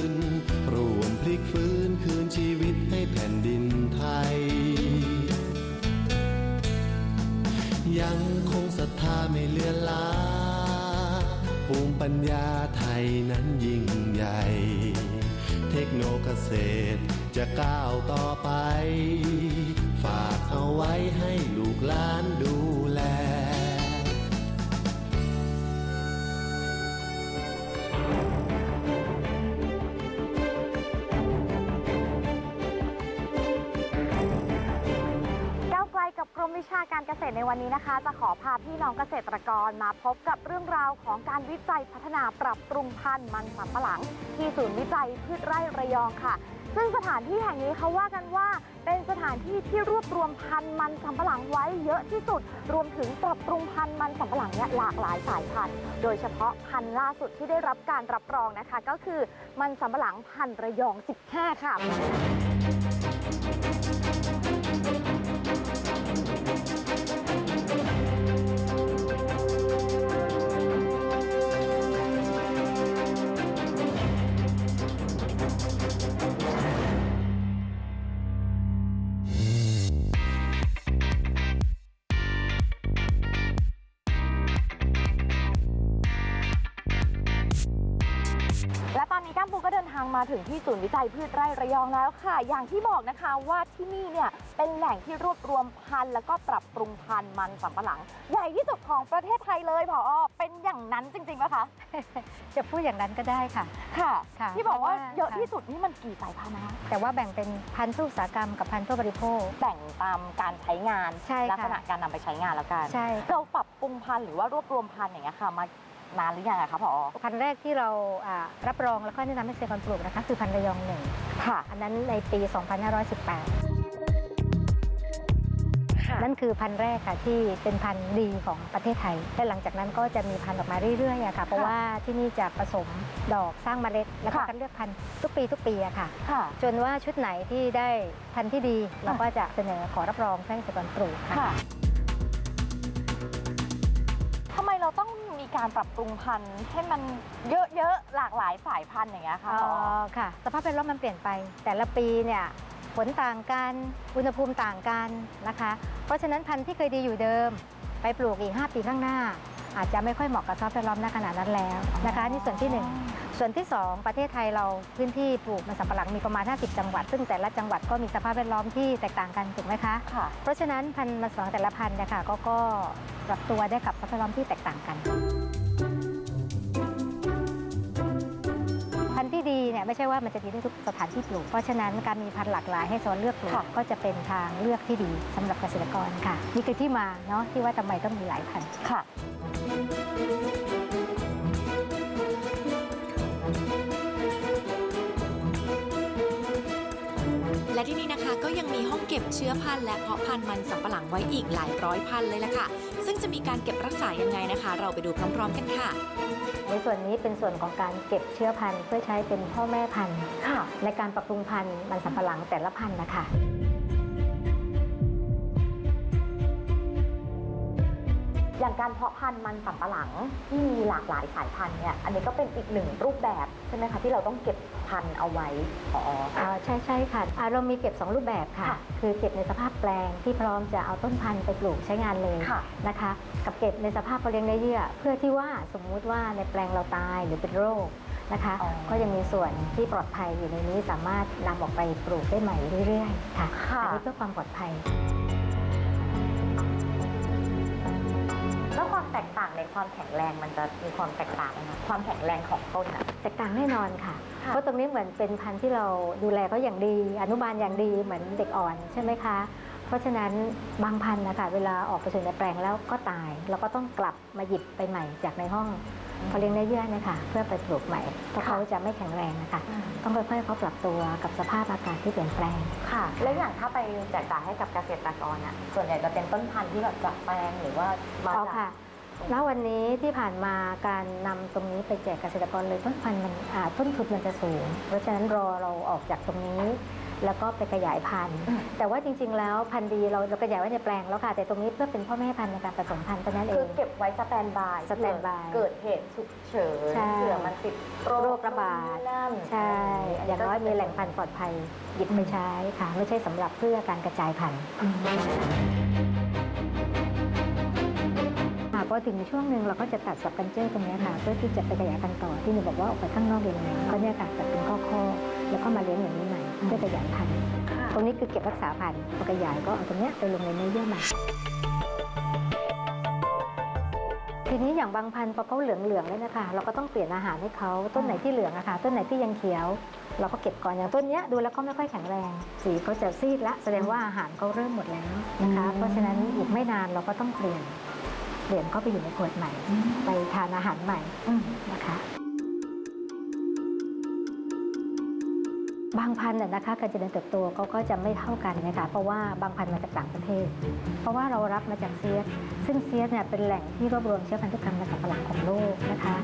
น ยังคงศรัทธาไม่เลือนลาภูมิปัญญาไทยนั้นยิ่งใหญ่ เทคโนเกษตรจะก้าวต่อไป ฝากเอาไว้ให้ลูกหลานดูแล วิชาการเกษตรในวันนี้นะคะ จะขอพาพี่น้องเกษตรกรมาพบกับเรื่องราวของการวิจัยพัฒนาปรับปรุงพันธุ์มันสำปะหลัง ที่ศูนย์วิจัยพืชไร่ระยองค่ะ ซึ่งสถานที่แห่งนี้เขาว่ากันว่า เป็นสถานที่ที่รวบรวมพันธุ์มันสำปะหลังไว้เยอะที่สุด รวมถึงปรับปรุงพันธุ์มันสำปะหลังเนี่ยหลากหลายสายพันธุ์ โดยเฉพาะพันธุ์ล่าสุดที่ได้รับการรับรองนะคะ ก็คือมันสำปะหลังพันธุ์ระยอง 15 ค่ะและ มาถึงที่ศูนย์วิจัยพืชไร่ระยองแล้วค่ะ อย่างที่บอกนะคะว่าที่นี่เนี่ยเป็นแหล่งที่รวบรวมพันธุ์แล้วก็ปรับปรุงพันธุ์มันสำปะหลัง ใหญ่ที่สุดของประเทศไทยเลยพอเป็นอย่างนั้นจริงๆไหมคะ จะพูดอย่างนั้นก็ได้ค่ะ ค่ะค่ะที่บอกว่าเพราะว่า เยอะที่สุดนี่มันกี่สายพันธุ์นะคะแต่ว่าแบ่งเป็นพันธุ์ผู้อุตสาหกรรมกับพันธุ์ผู้บริโภค แบ่งตามการใช้งานใช่ค่ะ ลัษณะการนำไปใช้งานแล้วกัน ใช่ เราปรับปรุงพันธุ์หรือว่ารวบรวมพันธุ์อย่างเงี้ยค่ะ มา นานหรือยังอะคะพอพันธุ์แรกที่เราอ่ารับรองแล้วก็แนะนำให้เกษตรกรปลูกนะคะคือพันธุ์ระยองหนึ่งค่ะ อันนั้นในปี 2518 ค่ะ นั่นคือพันธุ์แรกค่ะที่เป็นพันธุ์ดีของประเทศไทย และหลังจากนั้นก็จะมีพันธุ์ออกมาเรื่อยๆอะค่ะ เพราะว่าที่นี่จะผสมดอกสร้างเมล็ด แล้วก็ค่ะ คัดเลือกพันธุ์ทุกปีทุกปีอะค่ะ ค่ะ จนว่าชุดไหนที่ได้พันธุ์ที่ดีเราก็จะเสนอขอรับรองให้เกษตรกรปลูกค่ะ ค่ะทำไมเราต้องมี การปรับปรุงพันธุ์ให้มันเยอะๆหลากหลายสายพันธุ์อย่างเงี้ยค่ะอ๋พออค่ะ สภาพแวดล้อมมันเปลี่ยนไป แต่ละปีเนี่ยฝนต่างกัน อุณหภูมิต่างกันนะคะ เพราะฉะนั้นพันธุ์ที่เคยดีอยู่เดิม ไปปลูกอีก 5 ปีข้างหน้า อาจจะไม่ค่อยเหมาะกับสภาพแวดล้อมณขณะนั้นแล้วนะคะนี่ส่วนที่หนึ่งส่วนที่สองประเทศไทยเราพื้นที่ปลูกมันสำปะหลังมีประมาณ 50 จังหวัด ซึ่งแต่ละจังหวัดก็มีสภาพแวดล้อมที่แตกต่างกันถูกไหมคะค่ะเพราะฉะนั้นพันธุ์มันสำปะหลังแต่ละพันธุ์เนี่ยค่ะก็ก็ปรับตัวได้กับสภาพแวดล้อมที่แตกต่างกัน พันธุ์ที่ดีเนี่ยไม่ใช่ว่ามันจะดีได้ทุกสถานที่ปลูก เพราะฉะนั้นการมีพันธุ์หลากหลายให้สอนเลือกปลูกค่ะ ก็จะเป็นทางเลือกที่ดีสำหรับเกษตรกรค่ะ นี่คือที่มาเนาะที่ว่าทำไมต้องมีหลายพันธุ์ ค่ะ และที่นี่นะคะก็ยังมีห้องเก็บเชื้อพันธุ์และเพาะพันธุ์มันสำปะหลังไว้อีกหลายร้อยพันเลยล่ะค่ะ ซึ่งจะมีการเก็บรักษายังไงนะคะ เราไปดูพร้อมๆกันค่ะ ในส่วนนี้เป็นส่วนของการเก็บเชื้อพันธุ์เพื่อใช้เป็นพ่อแม่พันธุ์ค่ะในการปรับปรุงพันธุ์มันสำปะหลังแต่ละพันธุ์นะคะ อย่างการเพาะพันธุ์มันสำปะหลังที่มีหลากหลายสายพันธุ์เนี่ยอันนี้ก็เป็นอีกหนึ่งรูปแบบใช่ไหมคะที่เราต้องเก็บพันธุ์เอาไว้พออ่าใช่ใช่ค่ะอ่าเรามีเก็บ 2 รูปแบบค่ะ ค่ะคือเก็บในสภาพแปลงที่พร้อมจะเอาต้นพันธุ์ไปปลูกใช้งานเลยค่ะ นะคะ กับเก็บในสภาพพอเลี้ยงในเยื่อ เพื่อที่ว่าสมมุติว่าในแปลงเราตายหรือเป็นโรคนะคะ อ๋อ ก็ยังมีส่วนที่ปลอดภัยอยู่ในนี้สามารถนำออกไปปลูกได้ใหม่เรื่อยๆค่ะค่ะอันี้เพื่อความปลอดภัย แล้วความแตกต่างในความแข็งแรงมันจะมีความแตกต่างไหมคะความแข็งแรงของต้นอะ แตกต่างแน่นอนค่ะ ค่ะ เพราะตรงนี้เหมือนเป็นพันธุ์ที่เราดูแลเขาอย่างดี อนุบาลอย่างดีเหมือนเด็กอ่อนใช่ไหมคะ เพราะฉะนั้นบางพันธุ์นะคะเวลาออกไปสู่ในแปลงแล้วก็ตาย เราก็ต้องกลับมาหยิบไปใหม่จากในห้อง พอเลี้ยงเนื้อเยื่อเนี่ยค่ะเพื่อไปปลูกใหม่เพราะค่ะเขาจะไม่แข็งแรงนะคะ ต้องค่อยๆเขาปรับตัวกับสภาพอากาศที่เปลี่ยนแปลงค่ะ แล้วอย่างถ้าไปแจกจ่ายให้กับเกษตรกรอะส่วนใหญ่จะเป็นต้นพันธุ์ที่แบบจากแปลงหรือว่ามาอ๋อจากค่ะณวันนี้ที่ผ่านมาการนำตรงนี้ไปแจกเกษตรกรเลยต้นพันธุ์มันอ่าต้นทุนมันจะสูง เพราะฉะนั้นรอเราออกจากตรงนี้ แล้วก็ไปขยายพันธุ์ แต่ว่าจริง ๆ แล้วพันธุ์ดีเราเราขยายไว้ในแปลงแล้วค่ะ แต่ตรงนี้เพื่อเป็นพ่อแม่พันธุ์ในการผสมพันธุ์เท่านั้นเอคือง เก็บไว้สแตนบายสแตนบายเกิดเหตุฉุกเฉินใช่ เผื่อมันติดโรโรคคระบาด นั่นใช่ อย่างน้อยมีแหล่งพันธุ์ปลอดภัยหยิบไปใช้ค่ะ ไม่ใช่สำหรับเพื่อการกระจายพันธุ์ค่ะพอถึงช่วงหนึ่งเราก็จะตัดสับกันเจอร์ตรงเนี้ยค่ะ เพื่อที่จะไปขยายพันธุ์ต่อที่หนูบอกว่าออกไปข้างนอกเรียนแล้วก็เนี่ยค่ะตัดเป็นข้อข้อๆแล้วก็มาเลี้ยงอย่างนี้ใหม่ เพื่อขยายพันธุ์ค่ะตรงนี้คือเก็บรักษาพันธุ์พอขยายก็เอาตรงเนี้ยไปลงในเนื้อเยื่อใหม่ทีนี้อย่างบางพันธุ์พอเขาเหลืองเหลืองๆแล้วนะคะเราก็ต้องเปลี่ยนอาหารให้เขาต้นไหนที่เหลืองอะค่ะต้นไหนที่ยังเขียว เราก็เก็บก่อนอย่างต้นเนี้ยดูแล้วเขาไม่ค่อยแข็งแรง สีเขาจะซีดละแสดงว่าอาหารเขาเริ่มหมดแล้วนะคะ เพราะฉะนั้นอีกไม่นานเราก็ต้องเปลี่ยนเปลี่ยนเข้าไปอยู่ในขวดใหม่ ไปทานอาหารใหม่นะคะ บางพันธุ์น่ะนะคะการเจริญเติบโตเขาก็จะไม่เท่ากันนะคะเพราะว่าบางพันธุ์มาจากต่างประเทศ เพราะว่าเรารับมาจากเซียสซึ่งเซียสเนี่ยเป็นแหล่งที่รวบรวมเชื้อพันธุกรรมในสัตว์ประหลาดของโลกนะคะ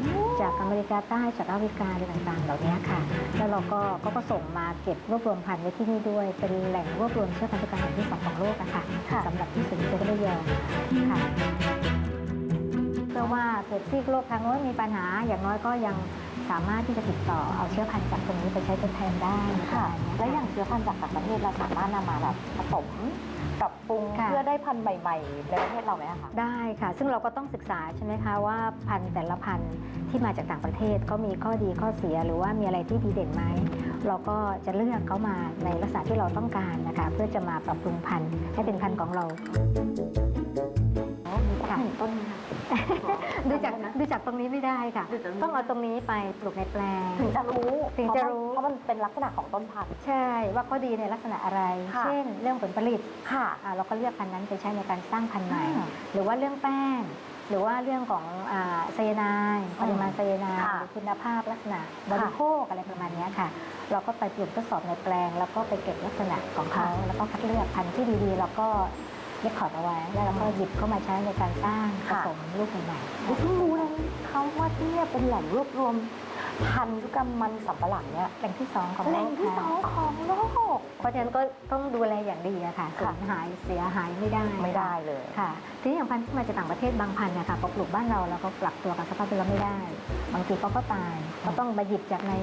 จากอเมริกาใต้จากแอฟริกาอะไรต่างๆ เหล่านี้ค่ะ แล้วเราก็เขาก็ส่งมาเก็บรวบรวมพันธุ์ไว้ที่นี่ด้วย เป็นแหล่งรวบรวมเชื้อพันธุกรรมแห่งที่สองของโลกอะค่ะสำหรับที่ศูนย์เจริญระยองค่ะเพื่อว่าเกิดซีกโรคทางโน้นมีปัญหา อย่างน้อยก็ยังสามารถที่จะติดต่อเอาเชื้อพันธุ์จากตรงนี้ไปใช้ทดแทนได้นะคะค่ะ และอย่างเชื้อพันธุ์จากต่างประเทศเราสามารถนำมาแบบผสมปรับปรุงค่ะเพื่อได้พันธุ์ใหม่ๆในประเทศเราไหมอะคะได้ค่ะ ซึ่งเราก็ต้องศึกษาใช่ไหมคะว่าพันธุ์แต่ละพันธุ์ที่มาจากต่างประเทศเขามีข้อดีข้อเสียหรือว่ามีอะไรที่ดีเด่นไหมเราก็จะเลือกเขามาในลักษณะที่เราต้องการนะคะ เพื่อจะมาปรับปรุงพันธุ์ให้เป็นพันธุ์ของเราค่ะต้น ดูจากดูจากตรงนี้ไม่ได้ค่ะ ดูจากตรงนี้ ต้องเอาตรงนี้ไปปลูกในแปลง ถึงจะรู้ถึงจะรู้ เพราะมันเป็นลักษณะของต้นพันธุ์ ใช่ว่าเขาดีในลักษณะอะไร ค่ะ เช่น เรื่องผลผลิตค่ะ อ่าเราก็เลือกพันธุ์นั้นไปใช้ในการสร้างพันธุ์ใหม่ อ่าหรือว่าเรื่องแป้ง หรือว่าเรื่องของอ่าไซยาไนด์ปริมาณไซยาไนด์ค่ะหรือคุณภาพลักษณะบริโภคอะไรประมาณเนี้ยค่ะ เราก็ไปปลูกทดสอบในแปลง แล้วก็ไปเก็บลักษณะของเขาแล้วก็คัดเลือกพันธุ์ที่ดีๆ แล้วก็ เล็กขอดเอาไว้ แล้วเราก็หยิบเข้ามาใช้ในการสร้างผค่ะ สมลูกใหม่เพิ่งรู้เลยเขาว่าที่เนี่ยเป็นแหล่งรวบรวมพันธุกรรมมันสำปะหลังเนี่ยๆแหล่งที่สองของแหโลล่งกที่สค่ะองของโลก เพราะฉะนั้นก็ต้องดูแลอย่างดีอะค่ะสูค่ะ ญหายเสียหายไม่ได้ไม่ได้เลย ค่ะทีนี้อย่างพันธุ์ที่มาจากต่างประเทศบางพันธุ์เนี่ยค่ะพอปลูกบ้านเราแล้วก็ปรับตัวกับสภาพแวดล้อมไม่ได้ บางทีเขาก็ตายก็ต้องมาหยิบจากใน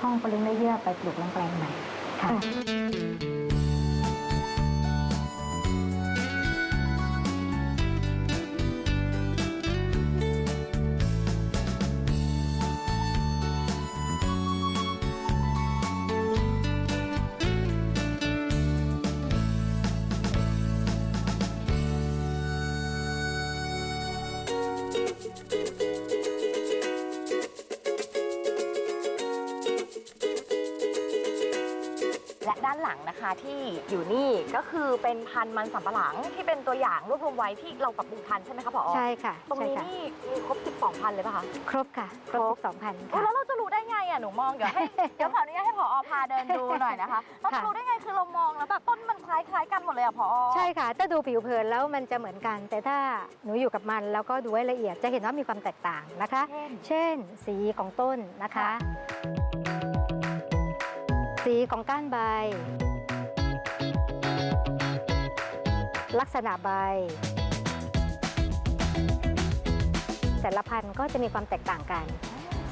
ห้องปริงเนื้อเยื่อไปปลูกลงแปลงใหม่ค่ะแล งนะคะที่อยู่นี่ก็คือเป็นพันธุ์มันสำปะหลังที่เป็นตัวอย่างรวบรวมไว้ที่เราปรับปรุงพันธุ์ใช่ไหมคะผอใช่ค่ะตรงนี้ใช่ค่ะนี่มีครบ 12 พันธุ์เลยป่ะคะ ครบค่ะ ครบ ครบสองพันอุ๊ยค่ะ แล้วเราจะรู้ได้ไงอะหนูมองเดี๋ยวให้ เดี๋ยวขออนุญาตให้ผอพาเดินดูหน่อยนะคะเราจะค่ะรู้ได้ไงคือเรามองแล้วแบบต้นมันคล้ายๆกันหมดเลยอะผอใช่ค่ะ ถ้าดูผิวเผินแล้วมันจะเหมือนกัน แต่ถ้าหนูอยู่กับมันแล้วก็ดูให้ละเอียดจะเห็นว่ามีความแตกต่างนะคะ เช่น เช่น สีของต้นนะคะค่ะสีของก้านใบ ลักษณะใบ แต่ละพันธุ์ก็จะมีความแตกต่างกัน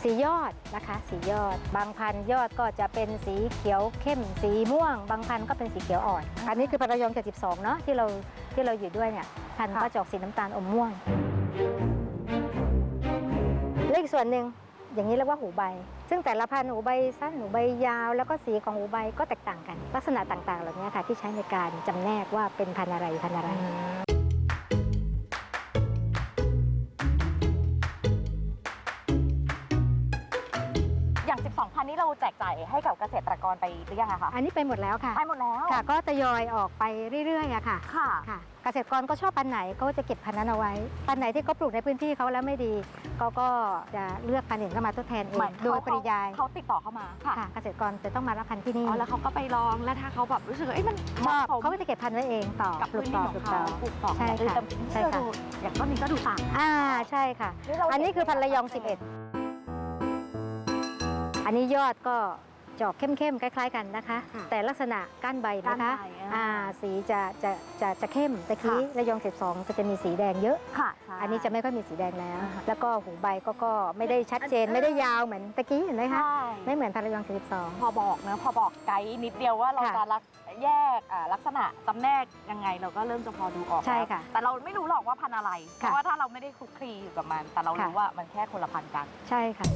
สียอดนะคะสียอด บางพันธุ์ยอดก็จะเป็นสีเขียวเข้ม สีม่วง บางพันธุ์ก็เป็นสีเขียวอ่อน อันนี้คือพันธุ์ระยอง72เนาะที่เราที่เราอยู่ด้วยเนี่ยพันธุ์ค่ะก็จะออกสีน้ำตาลอมม่วงและอีกส่วนหนึ่ง อย่างนี้เรียกว่าหูใบ ซึ่งแต่ละพันธุ์หูใบสั้นหูใบยาว แล้วก็สีของหูใบก็แตกต่างกัน ลักษณะต่างๆ เหล่านี้ค่ะที่ใช้ในการจำแนกว่าเป็นพันธุ์อะไรพันธุ์อะไร อย่าง12พันธุ์นี้เราแจกจ่ายให้กับเกษตรกรไปหรือยังอะคะอันนี้ไปหมดแล้วค่ะไปหมดแล้วค่ะ ก็ทยอยออกไปเรื่อยๆอะค่ะค่ะค่ะ เกษตรกรก็ชอบพันธุ์ไหนก็จะเก็บพันธุ์นั้นเอาไว้พันธุ์ไหนที่เขาปลูกในพื้นที่เขาแล้วไม่ดีเขาก็จะเลือกพันธุ์อื่นเข้ามาทดแทนเอเหมืองนโดยปริยายเขาติดต่อเข้ามาค่ะค่ะ เกษตรกรจะต้องมารับพันธุ์ที่นี่อ๋อแล้วเขาก็ไปลองแล้วถ้าเขาแบบรู้สึกว่าเอ้ยมันชอบหมะสมเขาก็จะเก็บพันธุ์ไว้เองต่อกับปลูพื้กนต่ที่อของปลูกเขาต่อ ปลูกต่อใช่ค่ะแต่นี่ใช่ก็ค่ะ ดูอย่างต้นนี้ก็ดูต่างอ่าใช่ค่ะ นี่เราอันนี้คือพันธุ์ระยอง 11อั นนี้ยอดก็จะออกเข้มๆคล้าย ๆ กันนะคะ ค่ะแต่ลักษณะก้านใบก้านนะคะใบอ่าสีจะจะจะจะเข้มตะกี้ค่ะระยอง 12 ก็จะมีสีแดงเยอะ ค่ะอันนี้จะไม่ค่อยมีสีแดงแล้ว อ่าฮะ แล้วก็หูใบก็ก็ไม่ได้ชัดเจนอันไม่ได้ยาวเหมือนตะกี้เห็นไหมคะใช่ไม่เหมือนพันธุ์ระยอง 12 พอบอกเนอะพอบอกไกด์นิดเดียวว่าเราค่ะจะรักแยกอ่าลักษณะจำแนกยังไงเราก็เริ่มจะพอดูออกใช่แล้วค่ะแต่เราไม่รู้หรอกว่าพันธุ์อะไร เพค่ะราะว่าถ้าเราไม่ได้คลุกคลีอยู่กับมัน แต่เรารู้ค่ะว่ามันแค่คนละพันธุ์กัน ใช่ค่ะ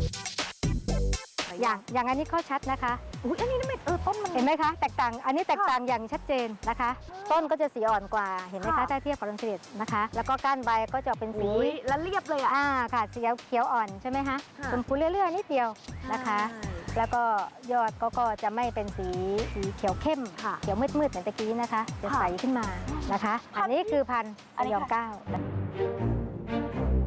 อย่างอย่างอันนี้ก็ชัดนะคะอุ้ยอันนี้ไม่เออต้นมัน เห็นไหมคะแตกต่างอันนี้แตกต่างอย่างชัดเจนนะคะ ต้นก็จะสีอ่อนกว่าเห็นไหมคะค่ะถ้าเทียบกับลังสิตนะคะ แล้วก็ก้านใบก็จะเป็นสีอุ้ยแล้วเรียบเลยอะอ่าค่ะสีเขียวอ่อนใช่ไหมคะค่ะชมพูเรื่อยๆนิดเดียวนะคะ แล้วก็ยอดก็ก็จะไม่เป็นสีสีเขียวเข้มค่ะเขียวมืดๆเหมือนตะกี้นะคะ จะค่ะใสขึ้นมานะคะพันธุ์อันนี้คือพันธุ์อันระนี้ยองค่ะเก้า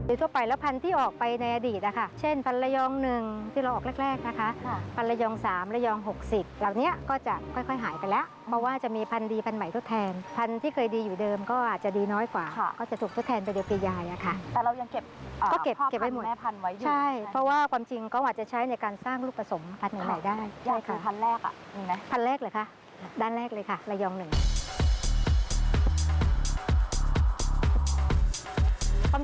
โดยทั่วไปแล้วพันธุ์ที่ออกไปในอดีตนะคะเช่นพันธุ์ระยองหนึ่งที่เราออกแรก ๆนะคะ ค่ะ พันธุ์ระยอง 3 ระยอง 60 เหล่านี้ก็จะค่อยๆหายไปแล้ว เพราะว่าจะมีพันธุ์ดีพันธุ์ใหม่ทดแทน พันธุ์ที่เคยดีอยู่เดิมก็อาจจะดีน้อยกว่า ค่ะ ก็จะถูกทดแทนไปโดยปริยายอะค่ะ แต่เรายังเก็บอ่าก็เก็บพ่อเก็บไว้หมดพันธุ์แม่พันธุ์ไว้อยู่ใช่ เพราะว่าความจริงก็อาจจะใช้ในการสร้างลูกผสมพันธุ์ใหม่ๆได้ อใช่ยากดูค่ะ พันธุ์แรกอะมีไหมพันธุ์แรกเลยค่ะ ด้านแรกเลยค่ะ ระยองหนึ่ง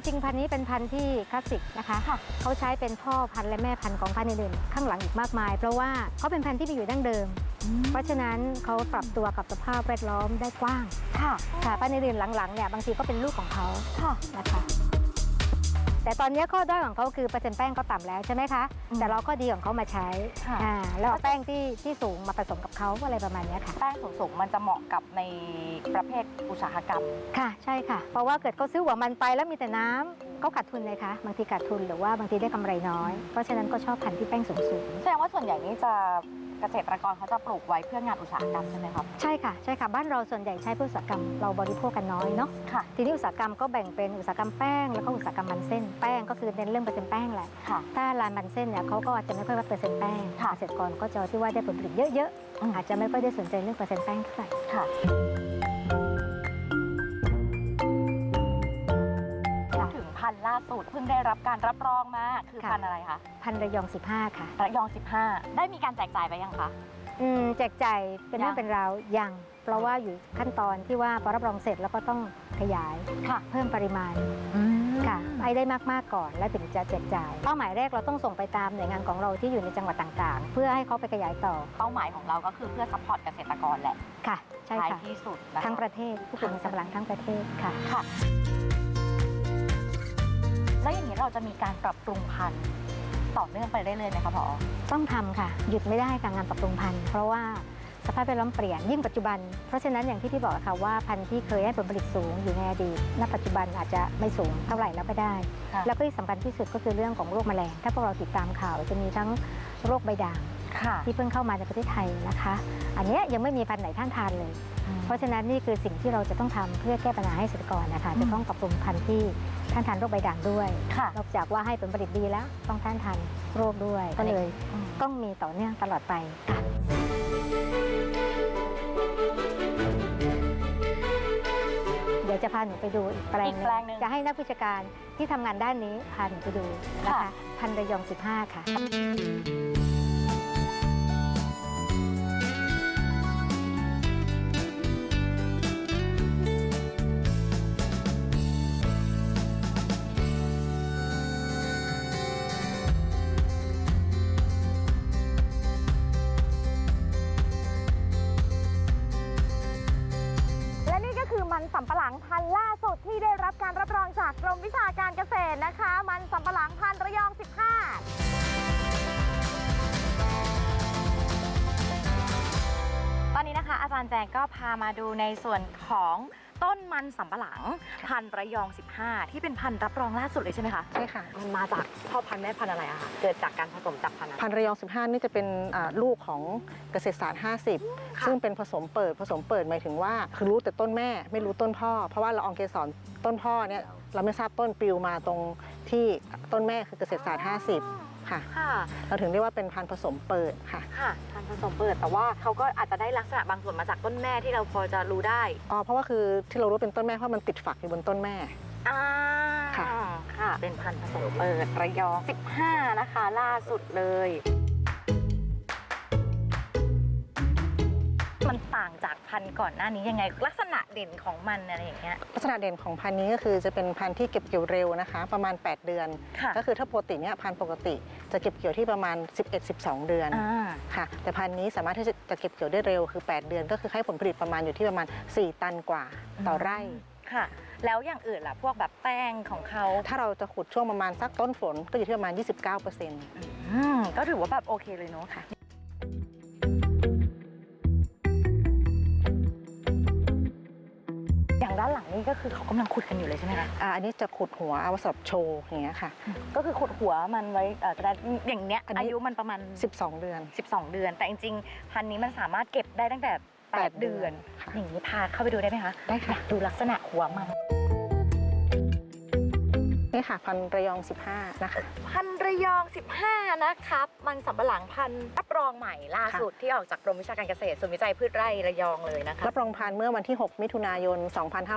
ริงพันธุ์นี้เป็นพันธุ์ที่คลาสสิกนะคะค่ะ เขาใช้เป็นพ่อพันธุ์และแม่พันธุ์ของพันธุ์อื่นๆข้างหลังอีกมากมาย เพราะว่าเขาเป็นพันธุ์ที่มีอยู่ดั้งเดิม เพราะฉะนั้นเขาปรับตัวกับสภาพแวดล้อมได้กว้างค่ะ ค่ะพันธุ์อื่นๆหลังๆเนี่ยบางทีก็เป็นลูกของเขาค่ะ นะคะ แต่ตอนนี้ข้อด้อยของเขาคือเปอร์เซ็นต์แป้งก็ต่ำแล้วใช่ไหมคะอืมแต่เราก็ดีของเขามาใช้ค่ะ อ่าแล้วเอาแป้งที่ที่สูงมาผสมกับเขาอะไรประมาณเนี้ยค่ะ แป้งสูงๆมันจะเหมาะกับในประเภทอุตสาหกรรม ค่ะใช่ค่ะ เพราะว่าเกิดเขาซื้อหัวมันไปแล้วมีแต่น้ำเขาขาดทุนเลยคะบางทีขาดทุนหรือว่าบางทีได้กำไรน้อย เพราะฉะนั้นก็ชอบพันธุ์ที่แป้งสูงสูงแสดงว่าส่วนใหญ่นี้จะเกษตรกรเขาจะปลูกไว้เพื่องานอุตสาหกรรมใช่ไหมครับๆใช่ค่ะใช่ค่ะบ้านเราส่วนใหญ่ใช้เพื่ออุตสาหกรรมเราบริโภคกันน้อยเนาะค่ะ ทีนี้อุตสาหกรรมก็แบ่งเป็นอุตสาหกรรมแป้งแล้วก็อุตสาหกรรมมันเส้นแป้งก็คือเน้นเรื่องเปอร์เซ็นต์แป้งแหละค่ะ ถ้าร้านมันเส้นเนี่ยเขาก็อาจจะไม่ค่อยวัดเปอร์เซ็นต์แป้งค่ะ เกษตรกรก็จะที่ว่าได้ผลผลิตเยอะอืมๆอาจจะไม่ค่อยได้สนใจเรื่องเปอร์เซ็นต์แป้งเท่าไหร่ ค่ะ พันธุ์ล่าสุดเพิ่งได้รับการรับรองมาคือค่ะ พันธุ์อะไรคะพันธุ์ระยอง 15 ค่ะระยอง 15 ได้มีการแจกจ่ายไปยังคะ อืมแจกจ่ายเป็นเรื่อยังงเป็นราวยัง เพราะว่าอยู่ขั้นตอนที่ว่าพอรับรองเสร็จแล้วก็ต้องขยายค่ะเพิ่มปริมาณค่ะให้ได้มาก ๆ ก่อน แล้วถึงจะแจกจ่าย เป้าหมายแรกเราต้องส่งไปตามหน่วยงานของเราที่อยู่ในจังหวัดต่างๆ เพื่อให้เขาไปขยายต่อเป้าหมายของเราก็คือเพื่อซัพพอร์ตเกษตรกรแหละค่ะ ใช่ท้ายค่ะที่สุดนะคะ ทั้งประเทศผู้ปลูกมันสำปะหลังทั้งประเทศค่ะ ค่ะ แล้วอย่างนี้เราจะมีการปรับปรุงพันธุ์ต่อเนื่องไปเรื่อยๆไหมคะพอต้องทำค่ะ หยุดไม่ได้การงานปรับปรุงพันธุ์ เพราะว่าสภาพแวดล้อมเปลี่ยนยิ่งปัจจุบัน เพราะฉะนั้นอย่างที่พี่บอกอะค่ะว่าพันธุ์ที่เคยให้ผลผลิตสูงอยู่ในอดีตณปัจจุบันอาจจะไม่สูงเท่าไหร่แล้วก็ได้ ค่ะแล้วก็ที่สำคัญที่สุดก็คือเรื่องของโรคแมลง ถ้าพวกเราติดตามข่าวจะมีทั้งโรคใบด่างค่ะที่เพิ่งเข้ามาในประเทศไทยนะคะ อันเนี้ยยังไม่มีพันธุ์ไหนท่านทานเลย เพราะฉะนั้นนี่คือสิ่งที่เราจะต้องทำเพื่อแก้ปัญหาให้เกษตรกรนะคะอืมจะต้องปรับปรุงพันธุ์ที่ ท่านทานโรคใบด่างด้วยค่ะ นอกจากว่าให้ผลผลิตดีแล้ว ต้องท่านทานโรคด้วยอัก็นนี้เลยอืม ต้องมีต่อเนื่องตลอดไปค่ะเดี๋ยวจะพาหนูไปดูอีกแปลงอีกหนึแปลงหนึ่งจะให้นักวิชาการที่ทำงานด้านนี้พาหนูไปดูนะคะค่ะพันธุ์ระยอง 15 ค่ะแมาดูในส่วนของต้นมันสำปะหลัง พันธุ์ระยอง 15 ที่เป็นพันธุ์รับรองล่าสุดเลยใช่ไหมคะ ใช่ค่ะ มันมาจากพ่อพันธุ์แม่พันธุ์อะไรอะคะเกิดจากการผสมจากพันธุ์อะไร พันธุ์ระยอง 15 นี่จะเป็นอ่าลูกของเกษตรศาสตร์50 ซึ่งเป็นผสมเปิดผสมเปิดหมายถึงว่า คือรู้แต่ต้นแม่ไม่รู้ต้นพ่อ เพราะว่าละอองเกสรต้นพ่อเนี่ยเราไม่ทราบต้นปลิวมาตรงที่ต้นแม่คือเกษตรศาสตร์ 50 ค่ะ ค่ะ เราถึงเรียกว่าเป็นพันธุ์ผสมเปิดค่ะค่ะพันธุ์ผสมเปิด แต่ว่าเขาก็อาจจะได้ลักษณะบางส่วนมาจากต้นแม่ที่เราพอจะรู้ได้ อ๋อเพราะว่าคือที่เรารู้เป็นต้นแม่เพราะมันติดฝักอยู่บนต้นแม่ อ่าค่ะ ค่ะ เป็นพันธุ์ผสมเปิดระยอง 15 นะคะ ล่าสุดเลย มันต่างจากพันธุ์ก่อนหน้านี้ยังไง ลักษณะเด่นของมันอะไรอย่างเงี้ย ลักษณะเด่นของพันธุ์นี้ก็คือจะเป็นพันธุ์ที่เก็บเกี่ยวเร็วนะคะ ประมาณ 8 เดือน ค่ะก็คือถ้าปกติเนี่ยพันธุ์ปกติจะเก็บเกี่ยวที่ประมาณ 11-12 เดือนอ่า ค่ะแต่พันธุ์นี้สามารถที่จะจะเก็บเกี่ยวได้เร็วคือ 8 เดือน ก็คือให้ผลผลิตประมาณอยู่ที่ประมาณ 4 ตันกว่าต่อไร่ ค่ะ แล้วอย่างอื่นล่ะพวกแบบแป้งของเขา ถ้าเราจะขุดช่วงประมาณสักต้นฝนก็อยู่ที่ประมาณ 29%อืมก็ถือว่าแบบโอเคเลยเนาะ อย่างด้านหลังนี่ก็คือเขากำลังขุดกันอยู่เลยใช่ไหมคะอ่าอันนี้จะขุดหัวเอาไว้สำหรับโชว์อย่างเงี้ยค่ะ ก็คือขุดหัวมันไว้เอ่อจะได้อย่างเนี้ยอันนี้ อายุมันประมาณ 12 เดือน 12 เดือน แต่จริงๆพันธุ์นี้มันสามารถเก็บได้ตั้งแต่8เดือนค่ะอย่างนี้พาเข้าไปดูได้ไหมคะได้อค่ะยากดูลักษณะหัวมัน นี่ค่ะพันธุ์ระยอง 15 นะคะ พันธุ์ระยอง 15 นะครับ มันสำปะหลังพันธุ์รับรองใหม่ล่าสุดที่ออกจากกรมวิชาการเกษตรศูนย์วิจัยพืชไร่ระยองเลยนะคะรับรองพันธุ์เมื่อวันที่ 6 มิถุนายน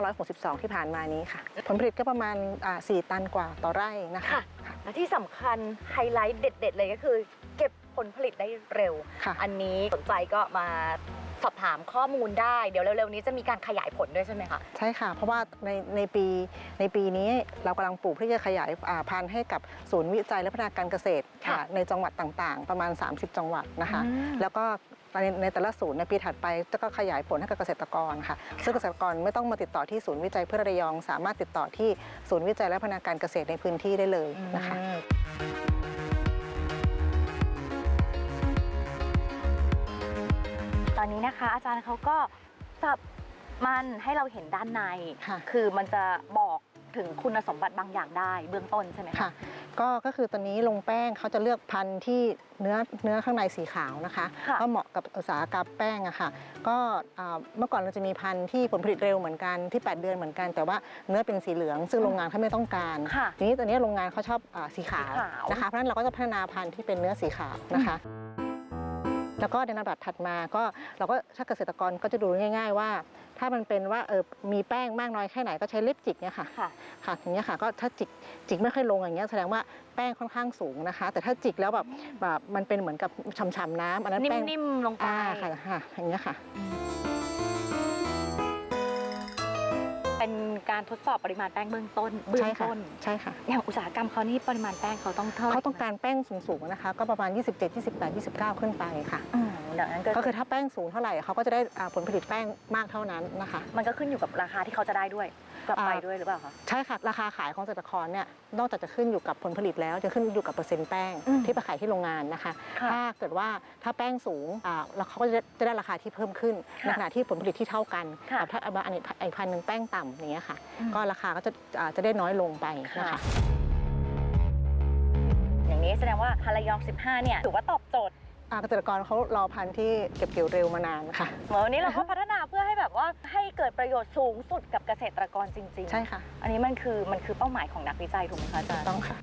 2562 ที่ผ่านมานี้ค่ะ ผลผลิตก็ประมาณอ่า4ตันกว่าต่อไร่นะคะค่ะและที่สำคัญไฮไลท์เด็ด ๆ เลยก็คือ เก็บผลผลิตได้เร็วค่ะอันนี้สนใจก็มา สอบถามข้อมูลได้เดี๋ยวเร็วๆนี้จะมีการขยายผลด้วยใช่ไหมคะ ใช่ค่ะ เพราะว่าในในปีในปีนี้เรากำลังปลูกเพื่อจะขยายอ่าพันธุ์ให้กับศูนย์วิจัยและพัฒนาการเกษตรค่ะอ่าในจังหวัดต่างๆ ประมาณ 30 จังหวัดนะคะ อืม แล้วก็ในในแต่ละศูนย์ในปีถัดไปจะก็ขยายผลให้กับเกษตรกรค่ะ ซึ่งเกษตรกรไม่ต้องมาติดต่อที่ศูนย์วิจัยเพื่อระยอง สามารถติดต่อที่ศูนย์วิจัยและพัฒนาการเกษตรในพื้นที่ได้เลยนะคะ อืม ตอนนี้นะคะ อาจารย์เขาก็จับมันให้เราเห็นด้านใน ค่ะ คือมันจะบอกถึงคุณสมบัติบางอย่างได้เบื้องต้นใช่ไหมคะ ค่ะ ก็ก็คือตอนนี้ลงแป้งเขาจะเลือกพันธุ์ที่เนื้อเนื้อข้างในสีขาวนะคะ ค่ะ ก็เหมาะกับอุตสาหกรรมแป้งอะค่ะ ก็อ่าเมื่อก่อนเราจะมีพันธุ์ที่ผลผลิตเร็วเหมือนกันที่ 8 เดือนเหมือนกัน แต่ว่าเนื้อเป็นสีเหลือง ซึ่งโรงงานเขาไม่ต้องการ ค่ะ ทีนี้ตอนนี้โรงงานเขาชอบอาสีขาวสีขาว นะคะ เพราะฉะนั้นเราก็จะพัฒนาพันธุ์ที่เป็นเนื้อสีขาวนะคะ แล้วก็ในลำดับถัดมาก็เราก็ถ้าเกษตรกรก็จะดูง่าย ๆ ว่า ถ้ามันเป็นว่าเออมีแป้งมากน้อยแค่ไหนก็ใช้เล็บจิกเนี่ยค่ะค่ะค่ะอย่างเงี้ยค่ะก็ถ้าจิกจิกไม่ค่อยลงอย่างเงี้ยแสดงว่าแป้งค่อนข้างสูงนะคะ แต่ถ้าจิกแล้วแบบแบบมันเป็นเหมือนกับฉ่ำๆน้ำอันนั้นแป้งนิ่มๆลงไปอ่าค่ะค่ะอย่างเงี้ยค่ะ การทดสอบปริมาณแป้งเบื้องต้นเบื้อใช่งค่ะต้นใช่ค่ะ อย่างอุตสาหกรรมเขานี่ปริมาณแป้งเขาต้องเท่าไหร่เขาต้องการแป้งสูงๆนะคะ ก็ประมาณ 27 28 29 ขึ้นไปค่ะอืมดังนั้นก็ก็คือถ้าแป้งสูงเท่าไหร่เขาก็จะได้อ่าผลผลิตแป้งมากเท่านั้นนะคะ มันก็ขึ้นอยู่กับราคาที่เขาจะได้ด้วย กลับไปอ่าด้วยหรือเปล่าคะ ใช่ค่ะ ราคาขายของเกษตรกรเนี่ยนอกจากจะขึ้นอยู่กับผลผลิตแล้วจะขึ้นอยู่กับเปอร์เซ็นต์แป้งอืมที่ไปขายที่โรงงานนะคะ ค่ะถ้าเกิดว่าถ้าแป้งสูงอ่าแล้วเขาก็จะจะได้ราคาที่เพิ่มขึ้นค่ะในขณะที่ผลผลิตที่เท่ากันค่ะกับถ้าอันนี้ไอพันหนึ่งแป้งต่ำอย่างเงี้ยค่ะ อืม ก็ราคาก็จะอ่าจะได้น้อยลงไปนะคะค่ะอย่างนี้แสดงว่าพารายอง 15 เนี่ยถือว่าตอบโจทย์อ่า เกษตรกรเขารอพันธุ์ที่เก็บเกี่ยวเร็วมานานค่ะ เหมือนวันนี้เราก็พัฒนาเพื่อให้แบบว่าให้เกิดประโยชน์สูงสุดกับเกษตรกรจริงๆ ใช่ค่ะ อันนี้มันคือมันคือเป้าหมายของนักวิจัยถูกไหมคะอาจารย์ต้องค่ะ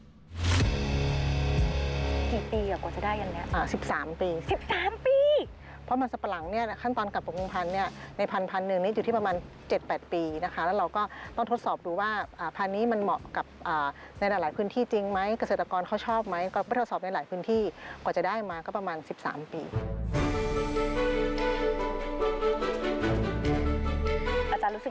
กี่ปีอะกว่าจะได้ยันเนี้ยอ่า13 ปี 13 ปี เพราะมันสับปะหลังเนี่ยขั้นตอนการปรุงพันธุ์เนี่ยในพันธุ์พันธุ์หนึ่งนี่อยู่ที่ประมาณ 7-8 ปีนะคะ แล้วเราก็ต้องทดสอบดูว่าพันธุ์นี้มันเหมาะกับในหลาย ๆ พื้นที่จริงไหมเกษตรกรเขาชอบไหมก็ไปทดสอบในหลายพื้นที่กว่าจะได้มาก็ประมาณ 13 ปี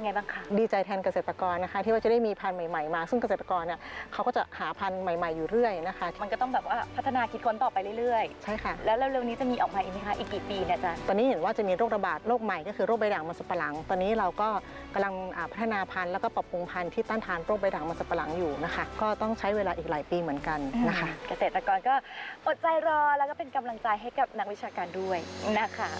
ไงบ้างคะ ดีใจแทนเกษตรกรนะคะ ที่ว่าจะได้มีพันธุ์ใหม่ๆมา ซึ่งเกษตรกรเนี่ยเขาก็จะหาพันธุ์ใหม่ ๆอยู่เรื่อยนะคะ มันก็ต้องแบบว่าพัฒนาคิดค้นต่อไปเรื่อยใช่ค่ะ ๆ แล้วเร็วๆนี้จะมีออกมาอีกไหมคะอีกกี่ปีเนี่ยอาจารย์ ตอนนี้เห็นว่าจะมีโรคระบาดโรคใหม่ก็คือโรคใบด่างมันสับปะหลัง ตอนนี้เราก็กำลังอ่าพัฒนาพันธุ์แล้วก็ปรับปรุงพันธุ์ที่ต้านทานโรคใบด่างมันสับปะหลังอยู่นะคะ ก็ต้องใช้เวลาอีกหลายปีเหมือนกันนะคะ เกษตรกรก็อดใจรอแล้วก็เป็นกำลังใจให้กับนักวิชาการด้วยนะคะ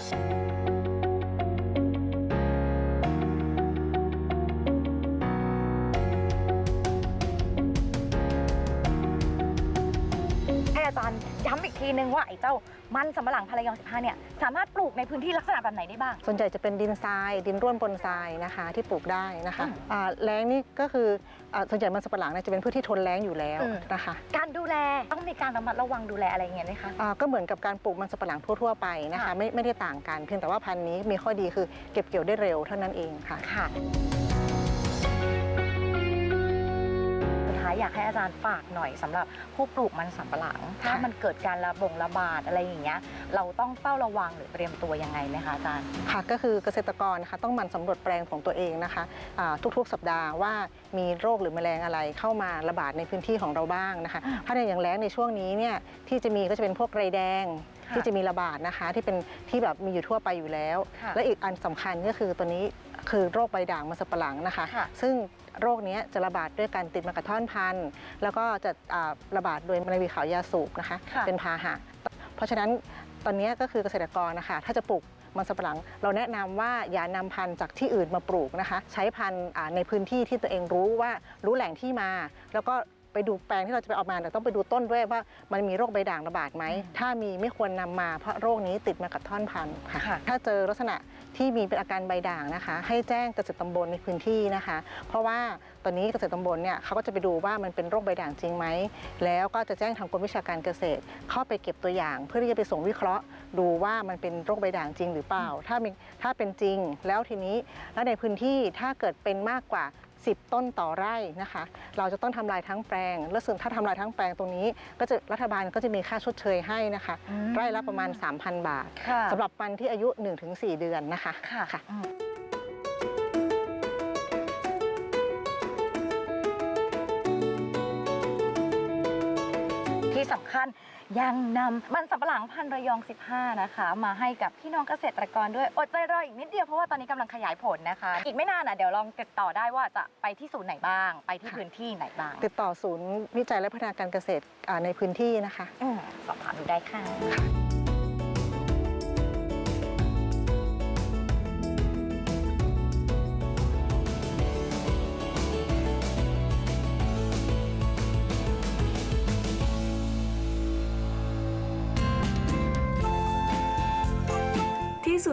อาจารย์ย้ำอีกทีนึงว่าไอ้เจ้ามันสำปะหลังพลายอง15เนี่ยสามารถปลูกในพื้นที่ลักษณะแบบไหนได้บ้าง ส่วนใหญ่จะเป็นดินทราย ดินร่วนปนทรายนะคะ ที่ปลูกได้นะคะอืม อ่าแล้งนี่ก็คืออ่าส่วนใหญ่มันสำปะหลังเนี่ยจะเป็นพืชที่ทนแล้งอยู่แล้วอืมนะคะการดูแลต้องมีการระมัดระวังดูแลอะไรอย่างเงี้ยไหมคะ อ่าก็เหมือนกับการปลูกมันสำปะหลังทั่วๆไปนะคะค่ะ ไม่ไม่ได้ต่างกันเพียงแต่ว่าพันธุ์นี้มีข้อดีคือเก็บเกี่ยวได้เร็วเท่านั้นเองค่ะ ค่ะ อยากให้อาจารย์ฝากหน่อยสำหรับผู้ปลูกมันสำปะหลัง ถ้าค่ะมันเกิดการระบงระบาดอะไรอย่างเงี้ยเราต้องเฝ้าระวังหรือเตรียมตัวยังไงไหมคะอาจารย์ ค่ะก็คือเกษตรกรนะคะต้องหมั่นสำรวจแปลงของตัวเองนะคะอ่าทุกๆ สัปดาห์ว่ามีโรคหรือแมลงอะไรเข้ามาระบาดในพื้นที่ของเราบ้างนะคะอืมถ้าในอย่างแล้งในช่วงนี้เนี่ยที่จะมีก็จะเป็นพวกไรแดงค่ะที่จะมีระบาดนะคะที่เป็นที่แบบมีอยู่ทั่วไปอยู่แล้วค่ะและอีกอันสำคัญก็คือตัวนี้คือโรคใบด่างมันสับปะหลังนะคะค่ะซึ่ง โรคเนี้ยจะระบาดด้วยการติดมากระท่อนพันธุ์แล้วก็จะอ่าระบาดโดยแมลงวีขาวยาสูบนะคะค่ะเป็นพาหะ เพราะฉะนั้นตอนนี้ก็คือเกษตรกรนะคะถ้าจะปลูกมันสับปะหลัง เราแนะนำว่าอย่านำพันธุ์จากที่อื่นมาปลูกนะคะ ใช้พันธุ์อ่าในพื้นที่ที่ตัวเองรู้ว่ารู้แหล่งที่มา แล้วก็ไปดูแปลงที่เราจะไปเอามาแต่ต้องไปดูต้นด้วยว่ามันมีโรคใบด่างระบาดไหมอืมถ้ามีไม่ควรนำมาเพราะโรคนี้ติดมากับท่อนพันธุ์ค่ะค่ะถ้าเจอลักษณะ ที่มีเป็นอาการใบด่างนะคะ ให้แจ้งเกษตรตำบลในพื้นที่นะคะ เพราะว่าตอนนี้เกษตรตำบลเนี่ยเขาก็จะไปดูว่ามันเป็นโรคใบด่างจริงไหมแล้วก็จะแจ้งทางกรมวิชาการเกษตร เข้าไปเก็บตัวอย่าง เพื่อที่จะไปส่งวิเคราะห์ ดูว่ามันเป็นโรคใบด่างจริงหรือเปล่า ถ้ามีถ้าเป็นจริงแล้วทีนี้แล้วในพื้นที่ถ้าเกิดเป็นมากกว่า 10 ต้นต่อไร่นะคะ เราจะต้องทำลายทั้งแปลง แล้วซึ่งถ้าทำลายทั้งแปลงตรงนี้ ก็จะรัฐบาลก็จะมีค่าชดเชยให้นะคะอืมไร่ละประมาณ 3,000 บาทค่ะสำหรับมันที่อายุ 1-4 เดือนนะคะค่ะอืมที่สำคัญ ยังนำมันสำปะหลังพันธุ์ระยอง 15 นะคะ มาให้กับพี่น้องเกษตรกรด้วยอดใจรออีกนิดเดียวเพราะว่าตอนนี้กำลังขยายผลนะคะ อีกไม่นานอะเดี๋ยวลองติดต่อได้ว่าจะไปที่ศูนย์ไหนบ้าง ไปที่ค่ะพื้นที่ไหนบ้าง ติดต่อศูนย์วิจัยและพัฒนาการเกษตรอ่าในพื้นที่นะคะ อืมสอบถามดูได้ค่ะ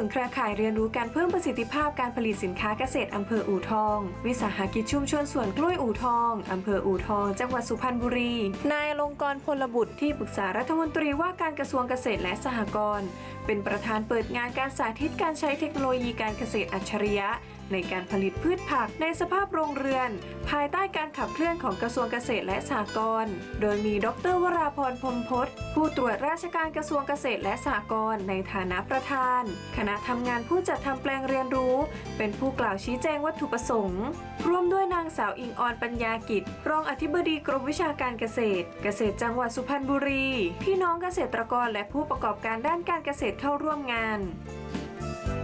นเครือข่ายเรียนรู้การเพิ่มประสิทธิภาพการผลิตสินค้าเกษตรอำเภออู่ทอง วิสาหกิจชุมชนสวนกล้วยอู่ทองอำเภออู่ทอง จังหวัดสุพรรณบุรี นายลงกรพลบุตรที่ปรึกษารัฐมนตรีว่าการกระทรวงเกษตรและสหกรณ์เป็นประธานเปิดงานการสาธิตการใช้เทคโนโลยีการเกษตรอัจฉริยะ ในการผลิตพืชผักในสภาพโรงเรือน ภายใต้การขับเคลื่อนของกระทรวงเกษตรและสหกรณ์ โดยมีดรวราพรพรมพศผู้ตรวจราชการกระทรวงเกษตรและสหกรณ์ในฐานะประธาน คณะทำงานผู้จัดทำแปลงเรียนรู้ เป็นผู้กล่าวชี้แจงวัตถุประสงค์ ร่วมด้วยนางสาวอิงออนปัญญากิจ รองอธิบดีกรมวิชาการเกษตร เกษตรจังหวัดสุพรรณบุรี พี่น้องเกษตรกรและผู้ประกอบการด้านการเกษตรเข้าร่วมงาน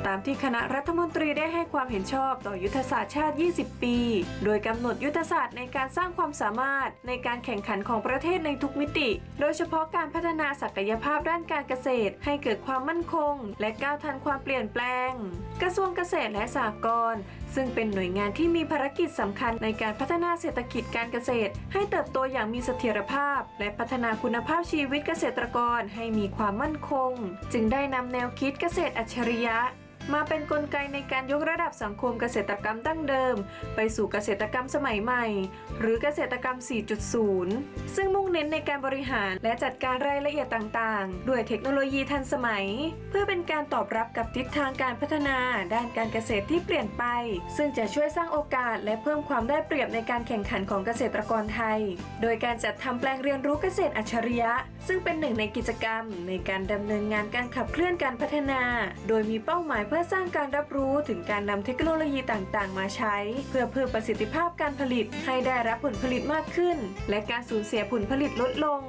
ตามที่คณะรัฐมนตรีได้ให้ความเห็นชอบต่อยุทธศาสตร์ชาติ 20 ปี โดยกำหนดยุทธศาสตร์ในการสร้างความสามารถในการแข่งขันของประเทศในทุกมิติ โดยเฉพาะการพัฒนาศักยภาพด้านการเกษตร ให้เกิดความมั่นคง และก้าวทันความเปลี่ยนแปลง กระทรวงเกษตรและสหกรณ์ซึ่งเป็นหน่วยงานที่มีภารกิจสำคัญในการพัฒนาเศรษฐกิจการเกษตร ให้เติบโตอย่างมีเสถียรภาพ และพัฒนาคุณภาพชีวิตเกษตรกรให้มีความมั่นคง จึงได้นำแนวคิดเกษตรอัจฉริยะ มาเป็นนกลไกในการยกระดับสังคมเกษตรกรรมดั้งเดิม ไปสู่เกษตรกรรมสมัยใหม่ หรือเกษตรกรรม 4.0 ซึ่งมุ่งเน้นในการบริหารและจัดการรายละเอียดต่างๆ ด้วยเทคโนโลยีทันสมัย เพื่อเป็นการตอบรับกับทิศทางการพัฒนาด้านการเกษตรที่เปลี่ยนไป ซึ่งจะช่วยสร้างโอกาสและเพิ่มความได้เปรียบในการแข่งขันของเกษตรกรไทย โดยการจัดทำแปลงเรียนรู้เกษตรอัจฉริยะ ซึ่งเป็นหนึ่งในกิจกรรม ในการดำเนินงานการขับเคลื่อนการพัฒนา โดยมีเป้าหมายเพื่อสร้างการรับรู้ถึงการนำเทคโนโลยีต่างๆ มาใช้ เพื่อเพิ่มประสิทธิภาพการผลิตให้ได้รับผลผลิตมากขึ้น และการสูญเสียผลผลิตลดลง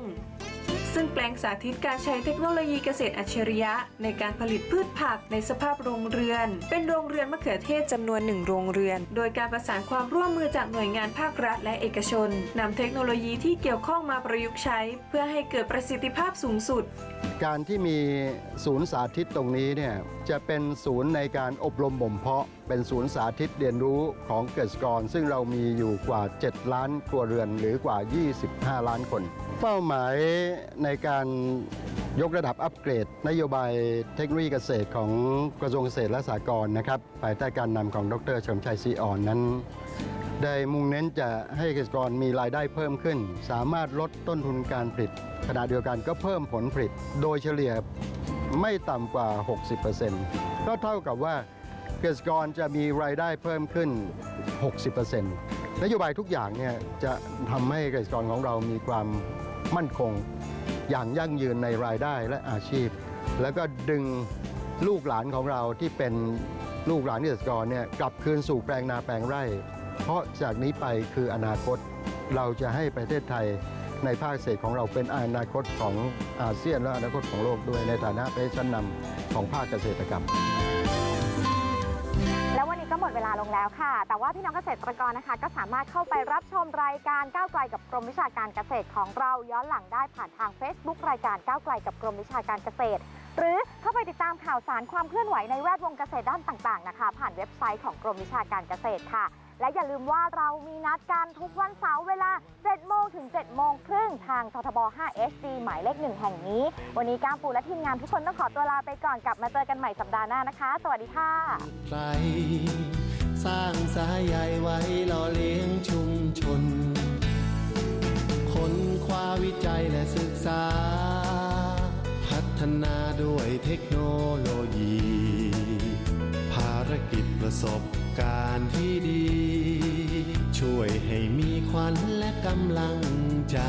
ซึ่งแปลงสาธิตการใช้เทคโนโลยีเกษตรอัจฉริยะ ในการผลิตพืชผักในสภาพโรงเรือน เป็นโรงเรือนมะเขือเทศจำนวนหนึ่งโรงเรือน โดยการประสานความร่วมมือจากหน่วยงานภาครัฐและเอกชนนำเทคโนโลยีที่เกี่ยวข้องมาประยุกต์ใช้ เพื่อให้เกิดประสิทธิภาพสูงสุดการที่มีศูนย์สาธิตตรงนี้เนี่ยจะเป็นศูนย์ในการอบรมบ่มเพาะ เป็นศูนย์สาธิตเรียนรู้ของเกษตรกร ซึ่งเรามีอยู่กว่า 7 ล้านครัวเรือนหรือกว่า 25 ล้านคน เป้าหมายในการยกระดับอัปเกรด นโยบายเทคโนโลยีเกษตรของกระทรวงเกษตรและสหกรณ์นะครับภายใต้การนำของดรเฉลิมชัยศรีอ่อนนั้น ได้มุ่งเน้นจะให้เกษตรกรมีรายได้เพิ่มขึ้น สามารถลดต้นทุนการผลิต ขณะเดียวกันก็เพิ่มผลผลิต โดยเฉลี่ยไม่ต่ำกว่า 60%ก็เท่ากับว่าเกษตรกรจะมีรายได้เพิ่มขึ้น 60%นโยบายทุกอย่างเนี่ยจะทำให้เกษตรกรของเรามีความมั่นคง อย่างยั่งยืนในรายได้และอาชีพ แล้วก็ดึงลูกหลานของเราที่เป็นลูกหลานเกษตรกรเนี่ยกลับคืนสู่แปลงนาแปลงไร่ เพราะจากนี้ไปคืออนาคตเราจะให้ประเทศไทยในภาคเกษตรของเราเป็นอนาคตของอาเซียนและอนาคตของโลกด้วยในฐานะประเทศชั้นนำของภาคเกษตรกรรม แล้ววันนี้ก็หมดเวลาลงแล้วค่ะ แต่ว่าพี่น้องเกษตรกรนะคะ ก็สามารถเข้าไปรับชมรายการก้าวไกลกับกรมวิชาการเกษตรของเราย้อนหลังได้ผ่านทาง Facebook รายการก้าวไกลกับกรมวิชาการเกษตร หรือเข้าไปติดตามข่าวสารความเคลื่อนไหวในแวดวงเกษตรด้านต่างๆนะคะ ผ่านเว็บไซต์ของกรมวิชาการเกษตรค่ะ และอย่าลืมว่าเรามีนัดกันทุกวันเสาร์เวลา 7 โมงถึง 7 โมงครึ่งทางททบ 5 HD หมายเลขหนึ่งแห่งนี้ วันนี้ก้ามปูและทีมงานทุกคนต้องขอตัวลาไปก่อนกลับมาเจอกันใหม่สัปดาห์หน้านะคะ สวัสดีค่ะไกลสร้างสายใยไว้หล่อเลี้ยงชุมชน ค้นคว้าวิจัยและศึกษา พัฒนาด้วยเทคโนโลยี ภารกิจประสบ การที่ดี ช่วยให้มีขวัญและกำลังใจ